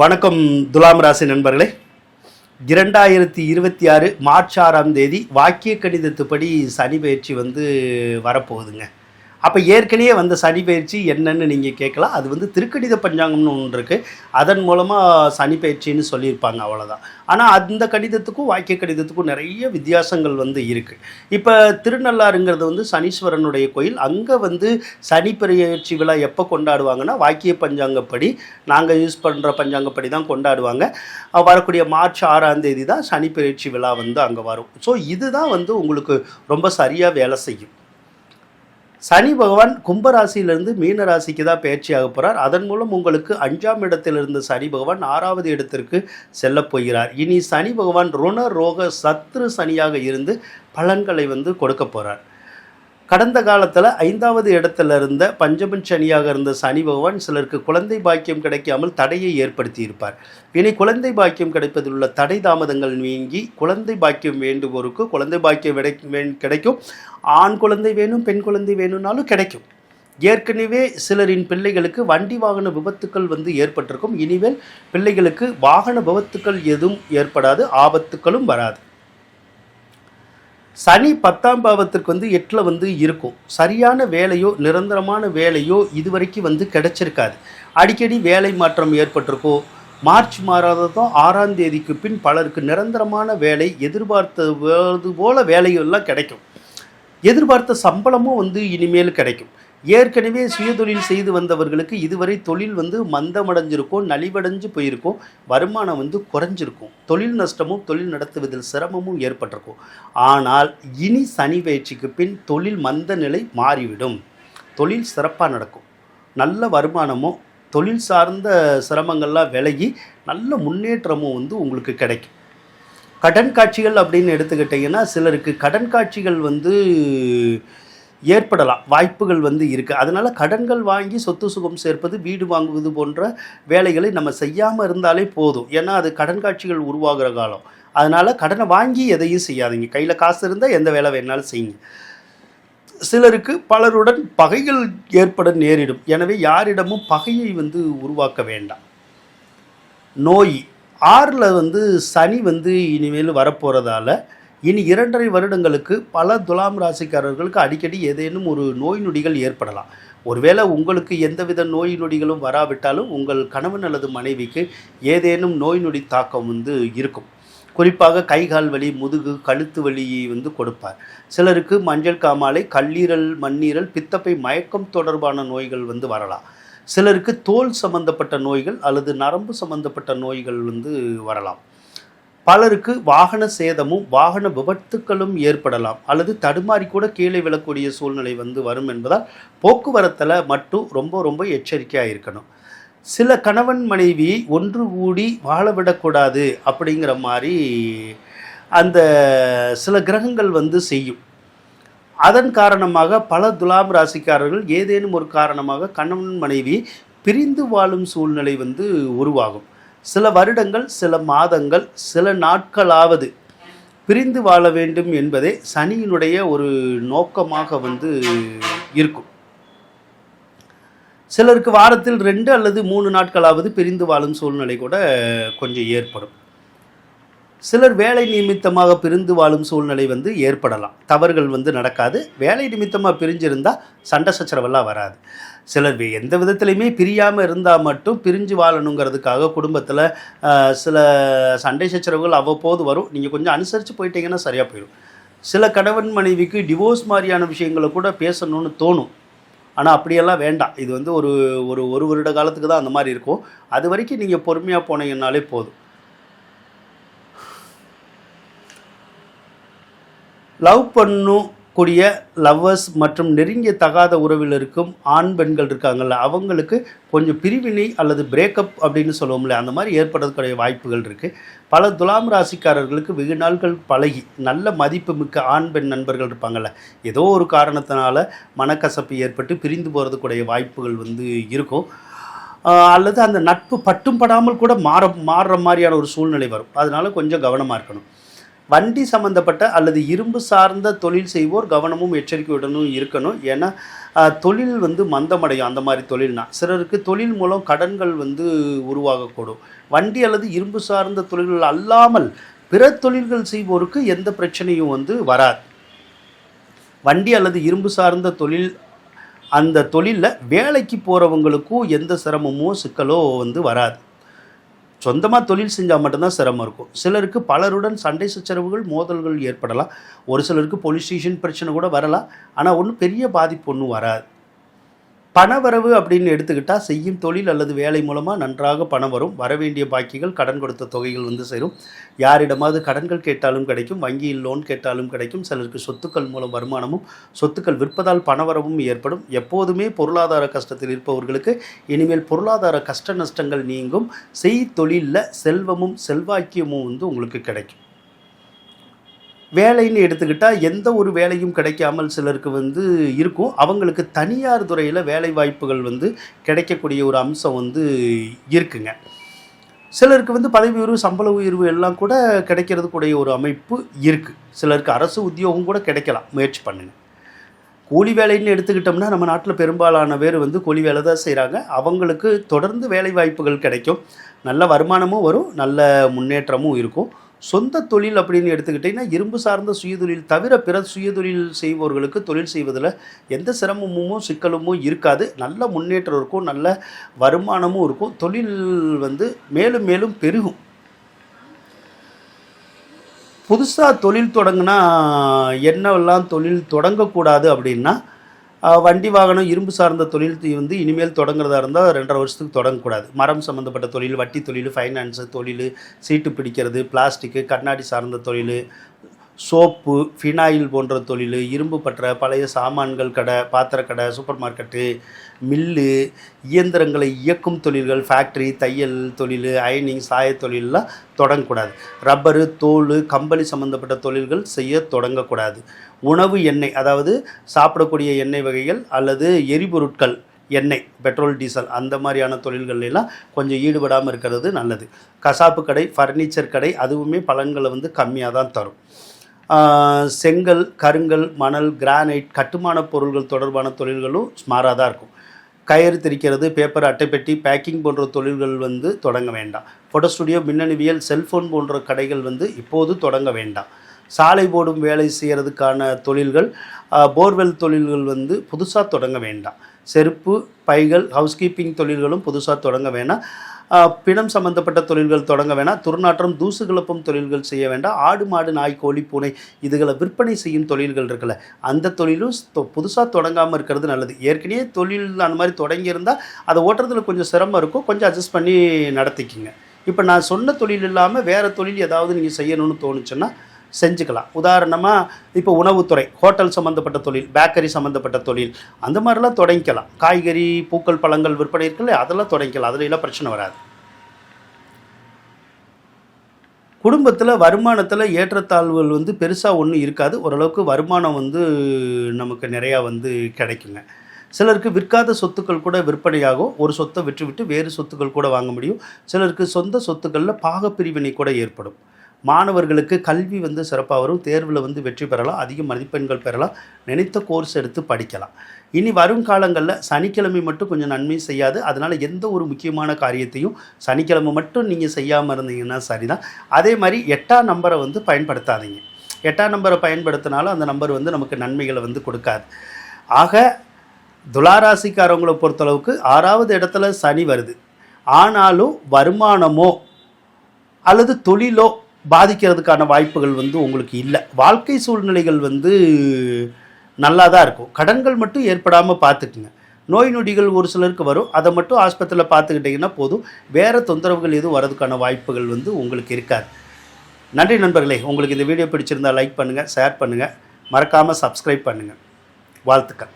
வணக்கம் துலாம் ராசி நண்பர்களே. இரண்டாயிரத்தி இருபத்தி ஆறு மார்ச் ஆறாம் தேதி வாக்கிய கணிதத்துப்படி சனி பயிற்சி வந்து வரப்போகுதுங்க. அப்போ ஏற்கனவே வந்த சனி பயிற்சி என்னன்னு நீங்கள் கேட்கலாம். அது வந்து திருக்கணித பஞ்சாங்கம்னு ஒன்று இருக்குது அதன் மூலமாக சனி பயிற்சின்னு சொல்லியிருப்பாங்க அவ்வளோதான் ஆனால் அந்த கணிதத்துக்கும் வாக்கிய கணிதத்துக்கும் நிறைய வித்தியாசங்கள் வந்து இருக்குது இப்போ திருநள்ளாறுங்கிறது வந்து சனீஸ்வரனுடைய கோயில். அங்கே வந்து சனி பயிற்சி விழா எப்போ கொண்டாடுவாங்கன்னா வாக்கிய பஞ்சாங்கப்படி நாங்கள் யூஸ் பண்ணுற பஞ்சாங்கப்படி தான் கொண்டாடுவாங்க. வரக்கூடிய மார்ச் ஆறாம் தேதி தான் சனி பயிற்சி விழா வந்து அங்கே வரும். ஸோ இதுதான் வந்து உங்களுக்கு ரொம்ப சரியாக வேலை செய்யும். சனி பகவான் கும்பராசியிலிருந்து மீன ராசிக்கு தான் பயிற்சியாக போகிறார் அதன் மூலம் உங்களுக்கு அஞ்சாம் இடத்தில் இருந்த சனி பகவான் ஆறாவது இடத்திற்கு செல்லப் போகிறார். இனி சனி பகவான் ருண ரோக சத்ரு சனியாக இருந்து பலன்களை வந்து கொடுக்க போகிறார் கடந்த காலத்தில் ஐந்தாவது இடத்துல இருந்த பஞ்சமன் சனியாக இருந்த சனி பகவான் சிலருக்கு குழந்தை பாக்கியம் கிடைக்காமல் தடையை ஏற்படுத்தியிருப்பார். இனி குழந்தை பாக்கியம் கிடைப்பதில் உள்ள தடை தாமதங்கள் நீங்கி குழந்தை பாக்கியம் வேண்டுவோருக்கு குழந்தை பாக்கியம் கிடைக்கும். ஆண் குழந்தை வேணும் பெண் குழந்தை வேணும்னாலும் கிடைக்கும். ஏற்கனவே சிலரின் பிள்ளைகளுக்கு வண்டி வாகன விபத்துக்கள் வந்து ஏற்பட்டிருக்கும். இனிமேல் பிள்ளைகளுக்கு வாகன விபத்துக்கள் எதுவும் ஏற்படாது ஆபத்துக்களும் வராது. சனி பத்தாம் பாவத்திற்கு வந்து எட்டில் வந்து இருக்கும். சரியான வேலையோ நிரந்தரமான வேலையோ இதுவரைக்கும் வந்து கிடைச்சிருக்காது. அடிக்கடி வேலை மாற்றம் ஏற்பட்டிருக்கோ மார்ச் மாதம் ஆறாம் தேதிக்கு பின் பலருக்கு நிரந்தரமான வேலை எதிர்பார்த்தது போல வேலைகள்லாம் கிடைக்கும். எதிர்பார்த்த சம்பளமும் வந்து இனிமேல் கிடைக்கும். ஏற்கனவே சுயதொழில் செய்து வந்தவர்களுக்கு இதுவரை தொழில் வந்து மந்தமடைஞ்சிருக்கும் நலிவடைஞ்சு போயிருக்கும் வருமானம் வந்து குறைஞ்சிருக்கும். தொழில் நஷ்டமும் தொழில் நடத்துவதில் சிரமமும் ஏற்பட்டிருக்கும். ஆனால் இனி சனி பயிற்சிக்கு பின் தொழில் மந்த நிலை மாறிவிடும். தொழில் சிறப்பாக நடக்கும். நல்ல வருமானமும் தொழில் சார்ந்த சிரமங்கள்லாம் விலகி நல்ல முன்னேற்றமும் வந்து உங்களுக்கு கிடைக்கும். கடன் காட்சிகள் அப்படின்னு எடுத்துக்கிட்டிங்கன்னா சிலருக்கு கடன் காட்சிகள் வந்து ஏற்படலாம். வாய்ப்புகள் வந்து இருக்குது அதனால் கடன்கள் வாங்கி சொத்து சுகம் சேர்ப்பது வீடு வாங்குவது போன்ற வேலைகளை நம்ம செய்யாமல் இருந்தாலே போதும். ஏன்னா அது கடன் காட்சிகள் உருவாகிற காலம். அதனால் கடனை வாங்கி எதையும் செய்யாதீங்க. கையில் காசு இருந்தால் எந்த வேலை வேணாலும் செய்யுங்க. சிலருக்கு பலருடன் பகைகள் ஏற்பட நேரிடும். எனவே யாரிடமும் பகையை வந்து உருவாக்க வேண்டாம். நோய் ஆறில் வந்து சனி வந்து இனிமேல் வரப்போகிறதால இனி இரண்டரை வருடங்களுக்கு பல துலாம் ராசிக்காரர்களுக்கு அடிக்கடி ஏதேனும் ஒரு நோய் நொடிகள் ஏற்படலாம். ஒருவேளை உங்களுக்கு எந்தவித நோய் நொடிகளும் வராவிட்டாலும் உங்கள் கணவன் அல்லது மனைவிக்கு ஏதேனும் நோய் நொடி தாக்கம் வந்து இருக்கும். குறிப்பாக கை கால் வலி முதுகு கழுத்து வலியை வந்து கொடுப்பார். சிலருக்கு மஞ்சள் காமாலை கல்லீரல் மண்ணீரல் பித்தப்பை மயக்கம் தொடர்பான நோய்கள் வந்து வரலாம். சிலருக்கு தோல் சம்பந்தப்பட்ட நோய்கள் அல்லது நரம்பு சம்பந்தப்பட்ட நோய்கள் வந்து வரலாம். பலருக்கு வாகன சேதமும் வாகன விபத்துக்களும் ஏற்படலாம் அல்லது தடுமாறி கூட கீழே விழக்கூடிய சூழ்நிலை வந்து வரும் என்பதால் போக்குவரத்தில் மட்டும் ரொம்ப ரொம்ப எச்சரிக்கையாக இருக்கணும். சில கணவன் மனைவி ஒன்று கூடி வாழ விடக்கூடாது அப்படிங்கிற மாதிரி அந்த சில கிரகங்கள் வந்து செய்யும். அதன் காரணமாக பல துலாம் ராசிக்காரர்கள் ஏதேனும் ஒரு காரணமாக கணவன் மனைவி பிரிந்து வாழும் சூழ்நிலை வந்து உருவாகும். சில வருடங்கள் சில மாதங்கள் சில நாட்களாவது பிரிந்து வாழ வேண்டும் என்பதே சனியினுடைய ஒரு நோக்கமாக வந்து இருக்கும். சிலருக்கு வாரத்தில் ரெண்டு அல்லது மூணு நாட்களாவது பிரிந்து வாழும் சூழ்நிலை கூட கொஞ்சம் ஏற்படும். சிலர் வேலை நிமித்தமாக பிரிந்து வாழும் சூழ்நிலை வந்து ஏற்படலாம். தவறுகள் வந்து நடக்காது. வேலை நிமித்தமாக பிரிஞ்சிருந்தால் சண்டை சச்சரவெல்லாம் வராது. சிலர் எந்த விதத்துலையுமே பிரியாமல் இருந்தால் மட்டும் பிரிஞ்சு வாழணுங்கிறதுக்காக குடும்பத்தில் சில சண்டை சச்சரவுகள் அவ்வப்போது வரும். நீங்கள் கொஞ்சம் அனுசரித்து போயிட்டீங்கன்னா சரியாக போயிடும் சில கணவன் மனைவிக்கு டிவோர்ஸ் மாதிரியான விஷயங்களை கூட பேசணும்னு தோணும். ஆனால் அப்படியெல்லாம் வேண்டாம். இது வந்து ஒரு ஒரு ஒரு வருட காலத்துக்கு தான் அந்த மாதிரி இருக்கும். அது வரைக்கும் நீங்கள் பொறுமையாக போனீங்கன்னாலே போதும். லவ் பண்ணும் கூடிய லவ்வர்ஸ் மற்றும் நெருங்கிய தகாத உறவில் இருக்கும் ஆண் பெண்கள் இருக்காங்கல்ல அவங்களுக்கு கொஞ்சம் பிரிவினை அல்லது பிரேக்கப் அப்படின்னு சொல்லுவோம்ல அந்த மாதிரி ஏற்படுறதுக்குடைய வாய்ப்புகள் இருக்குது பல துலாம் ராசிக்காரர்களுக்கு வெகு நாட்கள் பழகி நல்ல மதிப்பு மிக்க ஆண் பெண் நண்பர்கள் இருப்பாங்கல்ல ஏதோ ஒரு காரணத்தினால மனக்கசப்பு ஏற்பட்டு பிரிந்து போகிறதுக்குடைய வாய்ப்புகள் வந்து இருக்கும். அல்லது அந்த நட்பு பட்டும் படாமல் கூட மாற மாறுற மாதிரியான ஒரு சூழ்நிலை வரும். அதனால கொஞ்சம் கவனமாக இருக்கணும். வண்டி சம்மந்தப்பட்ட அல்லது இரும்பு சார்ந்த தொழில் செய்வோர் கவனமும் எச்சரிக்கையுடனும் இருக்கணும். ஏன்னா தொழில் வந்து மந்தமடையும். அந்த மாதிரி தொழில்னா. சிலருக்கு தொழில் மூலம் கடன்கள் வந்து உருவாகக்கூடும். வண்டி அல்லது இரும்பு சார்ந்த தொழில்கள் அல்லாமல் பிற தொழில்கள் செய்வோருக்கு எந்த பிரச்சனையும் வந்து வராது. வண்டி அல்லது இரும்பு சார்ந்த தொழில் அந்த தொழிலில் வேலைக்கு போகிறவங்களுக்கும் எந்த சிரமமோ சிக்கலோ வந்து வராது. சொந்தமாக தொழில் செஞ்சால் மட்டும்தான் சிரமம் இருக்கும். சிலருக்கு பலருடன் சண்டை சச்சரவுகள் மோதல்கள் ஏற்படலாம். ஒரு சிலருக்கு போலீஸ் ஸ்டேஷன் பிரச்சனை கூட வரலாம். ஆனால் ஒன்றும் பெரிய பாதிப்பு ஒன்றும் வராது. பணவரவு அப்படின்னு எடுத்துக்கிட்டால் செய்யும் தொழில் அல்லது வேலை மூலமாக நன்றாக பணம் வரும். வரவேண்டிய பாக்கிகள் கடன் கொடுத்த தொகைகள் வந்து சேரும். யாரிடமாவது கடன்கள் கேட்டாலும் கிடைக்கும் வங்கியில் லோன் கேட்டாலும் கிடைக்கும். சிலருக்கு சொத்துக்கள் மூலம் வருமானமும் சொத்துக்கள் விற்பதால் பணவரவும் ஏற்படும். எப்போதுமே பொருளாதார கஷ்டத்தில் இருப்பவர்களுக்கு இனிமேல் பொருளாதார கஷ்ட நஷ்டங்கள் நீங்கும். செய் தொழிலில் செல்வமும் செல்வாக்கியமும் வந்து உங்களுக்கு கிடைக்கும். வேலைன்னு எடுத்துக்கிட்டால் எந்த ஒரு வேலையும் கிடைக்காமல் சிலருக்கு வந்து இருக்கும். அவங்களுக்கு தனியார் துறையில் வேலை வாய்ப்புகள் வந்து கிடைக்கக்கூடிய ஒரு அம்சம் வந்து இருக்குங்க. சிலருக்கு வந்து பதவி உயர்வு சம்பள உயர்வு எல்லாம் கூட கிடைக்கிறது கூடிய ஒரு அமைப்பு இருக்குது சிலருக்கு அரசு உத்தியோகம் கூட கிடைக்கலாம். முயற்சி பண்ணுங்க. கூலி வேலைன்னு எடுத்துக்கிட்டோம்னா நம்ம நாட்டில் பெரும்பாலான பேர் வந்து கூலி வேலை தான் செய்கிறாங்க அவங்களுக்கு தொடர்ந்து வேலை வாய்ப்புகள் கிடைக்கும். நல்ல வருமானமும் வரும். நல்ல முன்னேற்றமும் இருக்கும். சொந்த தொழில் அப்படின்னு எடுத்துக்கிட்டிங்கன்னா இரும்பு சார்ந்த சுயதொழில் தவிர பிற சுயதொழில் செய்பவர்களுக்கு தொழில் செய்வதில் எந்த சிரமமும் சிக்கலுமோ இருக்காது. நல்ல முன்னேற்றம் இருக்கும் நல்ல வருமானமும் இருக்கும். தொழில் வந்து மேலும் மேலும் பெருகும். புதுசாக தொழில் தொடங்கினா என்னவெல்லாம் தொழில் தொடங்கக்கூடாது அப்படின்னா வண்டி வாகனம் இரும்பு சார்ந்த தொழில் வந்து இனிமேல் தொடங்குறதா இருந்தால் ரெண்டரை வருஷத்துக்கு தொடங்கக்கூடாது. மரம் சம்மந்தப்பட்ட தொழில் வட்டி தொழில் ஃபைனான்ஸு தொழில் சீட்டு பிடிக்கிறது பிளாஸ்டிக்கு கண்ணாடி சார்ந்த தொழில் சோப்பு ஃபினாயில் போன்ற தொழில் இரும்பு பற்ற பழைய சாமான்கள் கடை பாத்திரக்கடை சூப்பர் மார்க்கெட்டு மில்லு இயந்திரங்களை இயக்கும் தொழில்கள் ஃபேக்ட்ரி தையல் தொழில் அயனிங் சாய தொழிலெலாம் தொடங்கக்கூடாது. ரப்பரு தோல் கம்பளி சம்மந்தப்பட்ட தொழில்கள் செய்ய தொடங்கக்கூடாது. உணவு எண்ணெய் அதாவது சாப்பிடக்கூடிய எண்ணெய் வகைகள் அல்லது எரிபொருட்கள் எண்ணெய் பெட்ரோல் டீசல் அந்த மாதிரியான தொழில்கள் எல்லாம் கொஞ்சம் ஈடுபடாமல் இருக்கிறது நல்லது. கசாப்பு கடை ஃபர்னிச்சர் கடை அதுவுமே பலன்களை வந்து கம்மியாக தான் தரும். செங்கல் கருங்கல் மணல் கிரானைட் கட்டுமான பொருள்கள் தொடர்பான தொழில்களும் ஸ்மாராக தான் இருக்கும். கயிறு திரிக்கிறது பேப்பர் அட்டைப்பெட்டி பேக்கிங் போன்ற தொழில்கள் வந்து தொடங்க வேண்டாம். ஃபோட்டோ ஸ்டுடியோ மின்னணுவியல் செல்ஃபோன் போன்ற கடைகள் வந்து இப்போது தொடங்க வேண்டாம். சாலை போடும் வேலை செய்கிறதுக்கான தொழில்கள் போர்வெல் தொழில்கள் வந்து புதுசாக தொடங்க வேண்டாம். செருப்பு பைகள் ஹவுஸ்கீப்பிங் தொழில்களும் புதுசாக தொடங்க வேண்டாம். பிணம் சம்பந்தப்பட்ட தொழில்கள் தொடங்க வேணாம். துர்நாற்றம் தூசு கிளப்பும் தொழில்கள் செய்ய வேண்டாம். ஆடு மாடு நாய் கோழி பூனை இதுகளை விற்பனை செய்யும் தொழில்கள் இருக்குல்ல. அந்த தொழிலும் புதுசாக தொடங்காமல் இருக்கிறது நல்லது. ஏற்கனவே தொழில் அந்த மாதிரி தொடங்கியிருந்தால் அதை ஓட்டுறதுல கொஞ்சம் சிரமம் இருக்கும். கொஞ்சம் அட்ஜஸ்ட் பண்ணி நடத்திக்கிங்க. இப்போ நான் சொன்ன தொழில் இல்லாமல் வேறு தொழில் ஏதாவது நீங்கள் செய்யணும்னு தோணுச்சுன்னா செஞ்சுக்கலாம். உதாரணமாக இப்போ உணவுத்துறை ஹோட்டல் சம்மந்தப்பட்ட தொழில் பேக்கரி சம்மந்தப்பட்ட தொழில் அந்த மாதிரிலாம் தொடங்கிக்கலாம். காய்கறி பூக்கள் பழங்கள் விற்பனை இருக்குல்ல அதெல்லாம் தொடங்கிக்கலாம். அதில் எல்லாம் பிரச்சனை வராது. குடும்பத்தில் வருமானத்தில் ஏற்றத்தாழ்வுகள் வந்து பெருசாக ஒன்றும் இருக்காது. ஓரளவுக்கு வருமானம் வந்து நமக்கு நிறையா வந்து கிடைக்குங்க. சிலருக்கு விற்காத சொத்துக்கள் கூட விற்பனையாகும். ஒரு சொத்தை விற்றுவிட்டு வேறு சொத்துக்கள் கூட வாங்க முடியும். சிலருக்கு சொந்த சொத்துக்களில் பாகப்பிரிவினை கூட ஏற்படும். மாணவர்களுக்கு கல்வி வந்து சிறப்பாக வரும் தேர்வில் வந்து வெற்றி பெறலாம் அதிக மதிப்பெண்கள் பெறலாம் நினைத்த கோர்ஸ் எடுத்து படிக்கலாம். இனி வரும் காலங்களில் சனிக்கிழமை மட்டும் கொஞ்சம் நன்மை செய்யாது. அதனால் எந்த ஒரு முக்கியமான காரியத்தையும் சனிக்கிழமை மட்டும் நீங்கள் செய்யாமல் இருந்தீங்கன்னா சரிதான். அதே மாதிரி எட்டாம் நம்பரை வந்து பயன்படுத்தாதீங்க. எட்டாம் நம்பரை பயன்படுத்தினாலும் அந்த நம்பர் வந்து நமக்கு நன்மைகளை வந்து கொடுக்காது. ஆக துளாராசிக்காரவங்களை பொறுத்தளவுக்கு ஆறாவது இடத்துல சனி வருது. ஆனாலும் வருமானமோ அல்லது தொழிலோ பாதிக்கிறதுக்கான வாய்ப்புகள் வந்து உங்களுக்கு இல்லை. வாழ்க்கை சூழ்நிலைகள் வந்து நல்லா தான் இருக்கும். கடன்கள் மட்டும் ஏற்படாமல் பார்த்துக்குங்க. நோய் நொடிகள் ஒரு சிலருக்கு வரும். அதை மட்டும் ஆஸ்பத்திரியில் பார்த்துக்கிட்டிங்கன்னா போதும். வேறு தொந்தரவுகள் எதுவும் வரதுக்கான வாய்ப்புகள் வந்து உங்களுக்கு இருக்காது. நன்றி நண்பர்களே. உங்களுக்கு இந்த வீடியோ பிடிச்சிருந்தா லைக் பண்ணுங்கள் ஷேர் பண்ணுங்கள் மறக்காமல் சப்ஸ்கிரைப் பண்ணுங்கள் வாழ்த்துக்கள்.